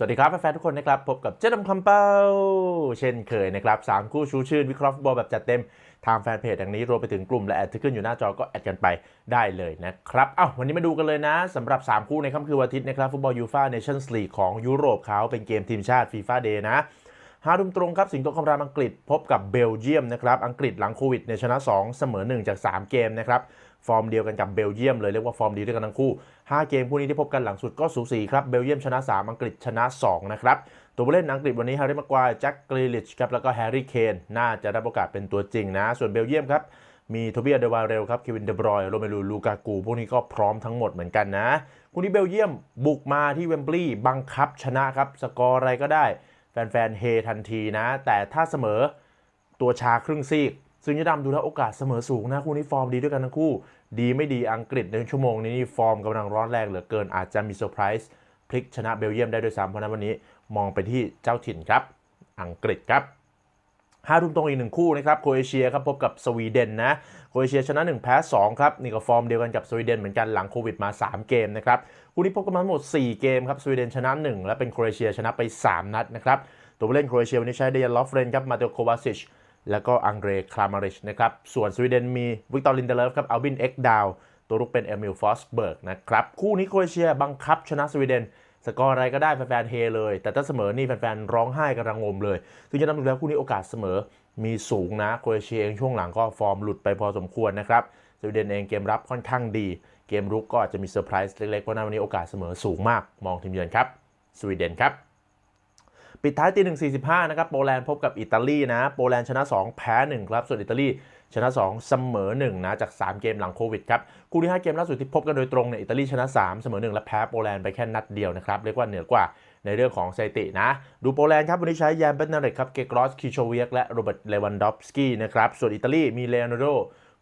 สวัสดีครับแฟนๆทุกคนนะครับ พบกับเจ๊ดำคำเป้า เช่นเคยนะครับสามคู่ชูชื่นวิเคราะห์ฟุตบอลแบบจัดเต็ม ทางแฟนเพจดังนี้รวมไปถึงกลุ่มและแอดที่ขึ้นอยู่หน้าจอก็แอดกันไปได้เลยนะครับอ้าววันนี้มาดูกันเลยนะสำหรับ 3 คู่ในค่ำคืนวันอาทิตย์นะครับ ฟุตบอลยูฟ่าเนชั่นส์ลีกของยุโรปเขาเป็นเกมทีมชาติฟีฟ่าเดย์นะห้าทุ่มตรงครับ สิงโตคำรามอังกฤษพบกับเบลเยียมนะครับอังกฤษหลังโควิดในชนะ 2 เสมอ 1 จาก 3 เกมนะครับ ฟอร์มเดียวกันกับเบลเยียมเลยเรียกว่าฟอร์มดีด้วยกันทั้งคู่ 5 เกมคู่นี้ที่พบกันหลังสุดก็สูสีครับเบลเยียมชนะ 3 อังกฤษชนะ 2 นะครับ ตัวผู้เล่นอังกฤษวันนี้แฮร์รี่ม็กวายแจ็คกรีลิชครับแล้วก็แฮร์รี่เคนน่าจะได้โอกาสเป็นตัวจริงนะ ส่วนเบลเยียมครับมีโทเบียเดวาเรลครับเควินเดบรอยโรเมลูลูกากูพวกนี้ก็พร้อมทั้งหมดเหมือนกันนะคู่นี้เบลเยียมบุกมาที่เวมบลีย์บังคับชนะครับสกอร์อะไรก็ได้ แฟนๆเฮทันทีนะ แต่ถ้าเสมอตัวชาครึ่งซีก ซึ่งยะดำดูแล้วโอกาสเสมอสูงนะคู่นี้ฟอร์มดีด้วยกันทั้งคู่ ดีไม่ดีอังกฤษในชั่วโมงนี้นี่ฟอร์มกำลังร้อนแรงเหลือเกินอาจจะมีเซอร์ไพรส์พลิกชนะเบลเยียมได้ด้วยซ้ำเพราะนั้นวันนี้มองไปที่เจ้าถิ่นครับ อังกฤษครับห้าทุ่มตรงอีกหนึ่งคู่นะครับโครเอเชียครับพบกับสวีเดนนะโครเอเชียชนะ 1 แพ้ 2 ครับ นี่ก็ฟอร์มเดียวกันกับสวีเดนเหมือนกันหลังโควิดมา 3 เกมนะครับคู่นี้พบกันมาทั้งหมด 4 เกมครับสวีเดนชนะ 1 และเป็นโครเอเชียชนะไป 3 นัดนะครับตัวผู้เล่นโครเอเชียวันนี้ใช้เดียนลอฟเรนครับมาเตโควาซิช แล้วก็อังเดรคลามาริชนะครับ ส่วนสวีเดนมีวิกตอร์ลินเดเลฟครับอัลบินเอ็กดาวตัวรุกเป็นเอมิลฟอสเบิร์กนะครับ คู่นี้โครเอเชียบังคับชนะสวีเดน สกอร์อะไรก็ได้แฟนๆเฮเลย แต่ถ้าเสมอนี่แฟนๆร้องไห้กันระงมเลย ซึ่งจะนำดูแล้วคู่นี้โอกาสเสมอมีสูงนะโครเอเชียเองช่วงหลังก็ฟอร์มหลุดไปพอสมควรนะครับสวีเดนเองเกมรับค่อนข้างดี เกมรุกก็อาจจะมีเซอร์ไพรส์เล็กๆเพราะนั้นวันนี้โอกาสเสมอสูงมากมองทีมเยือนครับสวีเดนครับ ปิดท้ายตีหนึ่งสี่สิบห้านะครับโปแลนด์พบกับอิตาลีนะโปแลนด์ชนะ 2 แพ้ 1 ครับ ส่วนอิตาลีชนะ 2 เสมอ1นะจาก 3 เกมหลังโควิดครับคู่ที่ 5 เกมล่าสุดที่พบกันโดยตรงเนี่ยอิตาลีชนะ 3 เสมอ 1 และแพ้โปแลนด์ไปแค่นัดเดียวนะครับเรียกว่าเหนือกว่าในเรื่องของสถิตินะ ดูโปแลนด์ครับวันนี้ใช้แยมเบนเนเรตครับเกกรอสคิโชเวียกและโรเบิร์ตเลวันดอฟสกี้นะครับส่วนอิตาลีมีเลโอนาร์โด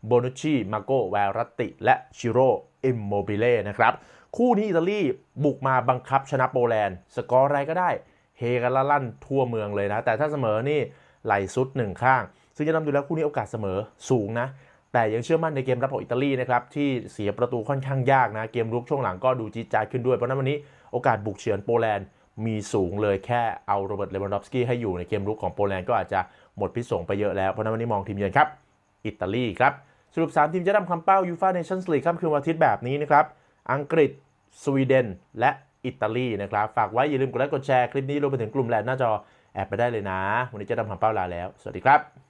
โบนุชชีมาโกแวรัตติ และชิโรอิมโมบิเล่นะครับคู่นี้อิตาลีบุกมาบังคับชนะโปแลนด์สกอร์อะไรก็ได้ เฮกันละลั่นทั่วเมืองเลยนะ แต่ถ้าเสมอนี่ไหลซุดหนึ่งข้าง ซึ่งจะนำดูแล้วคู่นี้โอกาสเสมอสูงนะ แต่ยังเชื่อมั่นในเกมรับของอิตาลีนะครับที่เสียประตูค่อนข้างยากนะ เกมรุกช่วงหลังก็ดูจีจาขึ้นด้วย เพราะนั้นวันนี้โอกาสบุกเฉือนโปแลนด์มีสูงเลยแค่เอาโรเบิร์ตเลวันดอฟสกี้ให้อยู่ในเกมรุกของโปแลนด์ก็อาจจะหมดพิษสงไปเยอะแล้ว เพราะฉะนั้นวันนี้มองทีมเยือนครับอิตาลีครับสรุป 3 ทีมจะนำคำเป้ายูฟ่าเนชั่นส์ลีกค่ำคืนวันอาทิตย์แบบนี้นะครับอังกฤษสวีเดนและ อิตาลีนะครับฝากไว้อย่าลืมกดไลค์กดแชร์คลิปนี้รวมไปถึงกลุ่มแลน์หน้าจอแอบไปได้เลยนะ วันนี้เจะดำทำเป้าลาแล้ว สวัสดีครับ